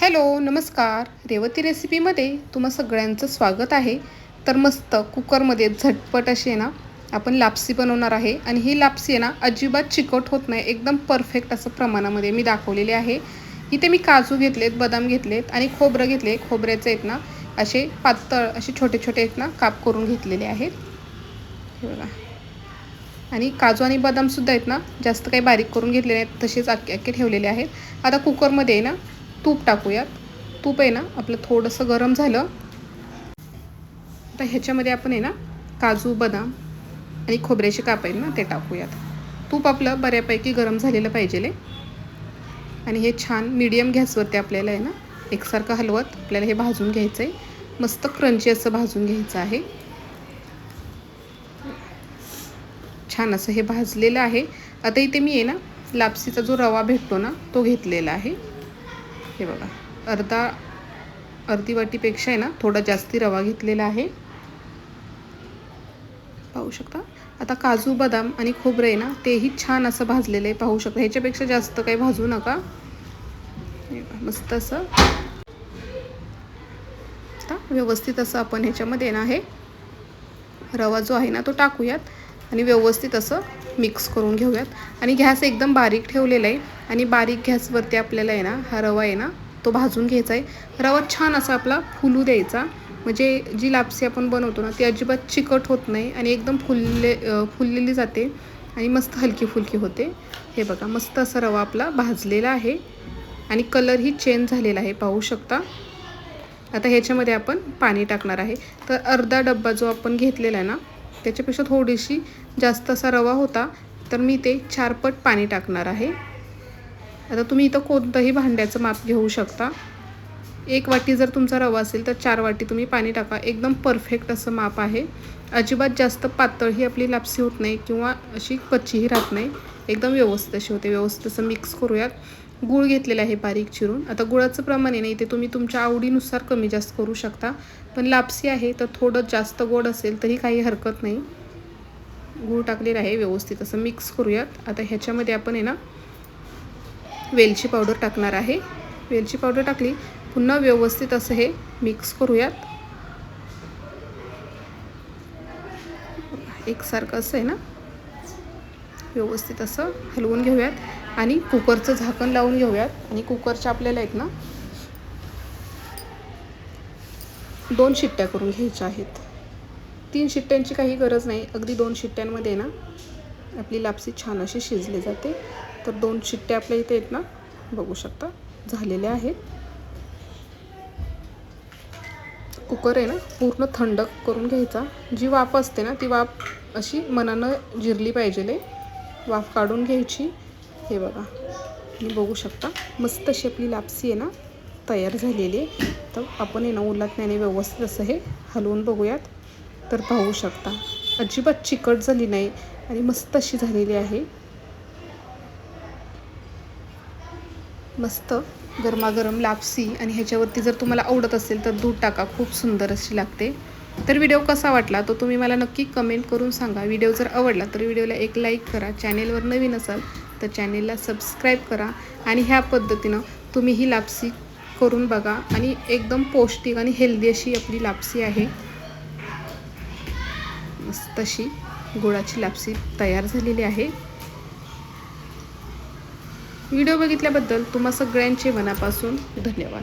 Hello नमस्कार. रेवती रेसिपीमध्ये तुम्हा सगळ्यांचं स्वागत आहे. तर मस्त कुकरमध्ये झटपट अशी आहे ना आपण लापसी बनवणार आहे. आणि ही लापसी आहे ना अजिबात चिकट होत नाही. एकदम परफेक्ट असं प्रमाणामध्ये मी दाखवलेली आहे. इथे मी काजू घेतलेत बदाम घेतलेत आणि खोबरं घेतले. खोबऱ्याचे आहेत ना असे पातळ असे छोटे छोटे आहेत ना काप करून घेतलेले आहेत. हे बघा. आणि काजू आणि बदामसुद्धा आहेत ना जास्त काही बारीक करून घेतलेले आहेत तसेच अक्के अक्के ठेवलेले आहेत. आता कुकरमध्ये आहे ना तूप टाकूयात. तूप आहे ना आपलं थोडंसं गरम झालं. आता ह्याच्यामध्ये आपण आहे ना काजू बदाम आणि खोबऱ्याचे काप आहेत ना ते टाकूयात. तूप आपलं बऱ्यापैकी गरम झालेलं पाहिजे आणि हे छान मीडियम गॅसवरती आपल्याला आहे ना एकसारखं हलवत आपल्याला हे भाजून घ्यायचं आहे मस्त क्रंची असं भाजून घ्यायचं आहे. छान असं हे भाजलेलं आहे. आता इथे मी आहे ना लापसीचा जो रवा भेटतो ना तो घेतलेला आहे. हे बघा. अर्धा अर्धी वाटीपेक्षा आहे ना थोडा जास्ती रवा घेतलेला आहे. पाहू शकता? आता काजू बदाम आणि खोबरं आहे ना तेही छान असं भाजलेलं आहे. पाहू शकता? ह्याच्यापेक्षा जास्त काही भाजू नका. मस्त असं. आता व्यवस्थित असं आपण ह्याच्यामध्ये ना आहे रवा जो आहे ना तो टाकूयात आणि व्यवस्थित असं मिक्स करून घेऊयात. आणि गॅस एकदम बारीक ठेवलेला आहे. आणि बारीक गॅसवरती आपल्याला आहे ना हा रवा आहे ना तो भाजून घ्यायचा आहे. रवा छान असा आपला फुलू द्यायचा. म्हणजे जी लापसी आपण बनवतो ना ती अजिबात चिकट होत नाही आणि एकदम फुलले फुललेली जाते आणि मस्त हलकी फुलकी होते. हे बघा मस्त असा रवा आपला भाजलेला आहे आणि कलरही चेंज झालेला आहे पाहू शकता. आता ह्याच्यामध्ये आपण पाणी टाकणार आहे. तर अर्धा डब्बा जो आपण घेतलेला आहे ना त्याच्यापेक्षा थोडीशी जास्त असा रवा होता तर मी ते चारपट पाणी टाकणार आहे. आता तुम्ही इथं कोणतंही भांड्याचं माप घेऊ शकता. एक वाटी जर तुमचा रवा असेल तर चार वाटी तुम्ही पाणी टाका. एकदम परफेक्ट असं माप आहे. अजिबात जास्त पातळ ही आपली लापसी होत नाही किंवा अशी कच्चीही राहत नाही. एकदम व्यवस्थित अशी होते. व्यवस्थित असं मिक्स करूयात. गूळ घेतलेला आहे बारीक चिरून. आता गुळाचं प्रमाण आहे नाही ते तुम्ही तुमच्या आवडीनुसार कमी जास्त करू शकता. पण लापसी आहे तर थोडं जास्त गोड असेल तरी काही हरकत नाही. गूळ टाकलेलं आहे व्यवस्थित असं मिक्स करूयात. आता ह्याच्यामध्ये आपण आहे ना वेलची पावडर टाकणार आहे. वेलची पावडर टाकली पुन्हा व्यवस्थित असं हे मिक्स करूयात. एकसारखं असं आहे ना? व्यवस्थित असं हलवून घेऊयात आणि कुकरचं झाकण लावून घेऊयात. आणि कुकरच्या आपल्याला आहेत ना दोन शिट्ट्या करून घ्यायच्या आहेत. तीन शिट्ट्यांची काही गरज नाही. अगदी दोन शिट्ट्यांमध्ये ना आपली लापसी छान अशी शिजली जाते. तर दोन शिट्ट्या आपल्या इथे आहेत ना. बघू शकता. झालेल्या आहेत. कुकर आहे ना पूर्ण थंड करून घ्यायचा. जी वाफ असते ना ती वाफ अशी मनानं जिरली पाहिजे वाफ काढून घ्यायची. हे बघा. तुम्ही बघू शकता. मस्त अशी आपली लापसी आहे ना तयार झालेली आहे. तर आपण आहे ना उलटण्याने व्यवस्थित असं हे हलवून बघूयात. तर पाहू शकता. अजिबात चिकट झाली नाही आणि मस्त अशी झालेली आहे. मस्त गरमागरम लापसी आणि ह्याच्यावरती जर तुम्हाला आवडत असेल तर दूध टाका खूप सुंदर अशी लागते. तर व्हिडिओ कसा वाटला तो तुम्ही मला नक्की कमेंट करून सांगा. व्हिडिओ जर आवडला तर व्हिडिओला एक लाईक करा. चॅनेलवर नवीन असाल तर चॅनेलला सबस्क्राईब करा आणि ह्या पद्धतीनं तुम्ही ही लापसी करून बघा आणि एकदम पौष्टिक आणि हेल्दी अशी आपली लापसी आहे. मस्त गुळाची लापसी तयार झालेली आहे. व्हिडिओ बघितल्याबद्दल तुम्हा सगळ्यांचे मनापासून धन्यवाद.